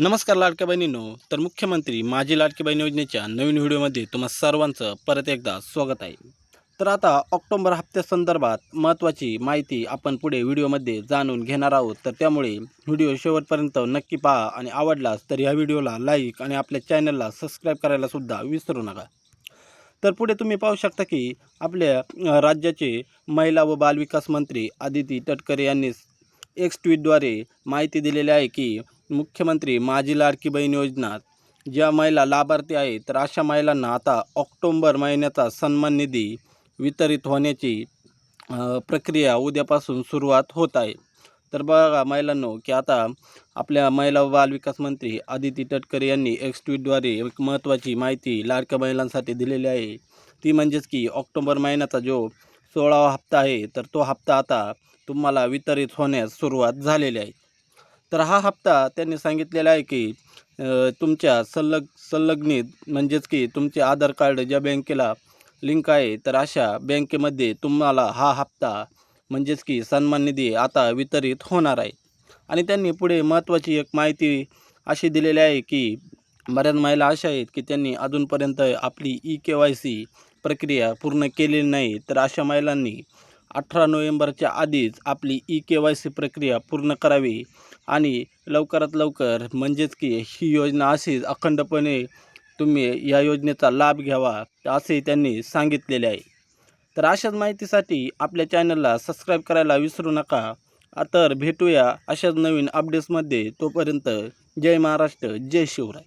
नमस्कार लाडक्या बहिणींनो. तर मुख्यमंत्री माझी लाडकी बहीण योजनेच्या नवीन व्हिडिओमध्ये तुम्हा सर्वांचं परत एकदा स्वागत आहे. तर आता ऑक्टोबर हप्त्यासंदर्भात महत्त्वाची माहिती आपण पुढे व्हिडिओमध्ये जाणून घेणार आहोत. तर त्यामुळे व्हिडिओ शेवटपर्यंत नक्की पहा आणि आवडलास तर या व्हिडिओला लाईक आणि आपल्या चॅनलला सबस्क्राईब करायलासुद्धा विसरू नका. तर पुढे तुम्ही पाहू शकता की आपल्या राज्याचे महिला व बालविकास मंत्री आदिती तटकरे यांनी एक्स ट्विटद्वारे माहिती दिलेली आहे की मुख्यमंत्री माझी लाडकी बहीण योजना. ज्या महिला लाभार्थी आहेत तर अशा महिलांना आता ऑक्टोंबर महिन्याचा सन्मान निधी वितरित होण्याची प्रक्रिया उद्यापासून सुरुवात होत आहे. तर बघा महिलांनो की आता आपल्या महिला व बालविकास मंत्री आदिती तटकरे यांनी एक्स ट्विटद्वारे एक महत्त्वाची माहिती लाडक्या महिलांसाठी दिलेली आहे. ती म्हणजेच की ऑक्टोबर महिन्याचा जो सोळावा हप्ता आहे तर तो हप्ता आता तुम्हाला वितरित होण्यास सुरुवात झालेली आहे. तर हा हप्ता त्यांनी सांगितलेला आहे की तुमच्या संलग संलग्नित म्हणजेच की तुमचे आधार कार्ड ज्या बँकेला लिंक आहे तर अशा बँकेमध्ये तुम्हाला हा हप्ता म्हणजेच की सन्मान निधी आता वितरित होणार आहे. आणि त्यांनी पुढे महत्त्वाची एक माहिती अशी दिलेली आहे की बऱ्याच महिला अशा आहेत की त्यांनी अजूनपर्यंत आपली ई के वाय सी प्रक्रिया पूर्ण केलेली नाही तर अशा महिलांनी अठरा नोव्हेंबरच्या आधीच आपली ई के वाय सी प्रक्रिया पूर्ण करावी आणि लवकरात लवकर म्हणजेच की ही योजना अशीच अखंडपणे तुम्ही या योजनेचा लाभ घ्यावा असे त्यांनी सांगितलेले आहे. तर अशाच माहितीसाठी आपल्या चॅनलला सबस्क्राईब करायला विसरू नका. तर भेटूया अशाच नवीन अपडेट्समध्ये तोपर्यंत जय महाराष्ट्र जय शिवराय.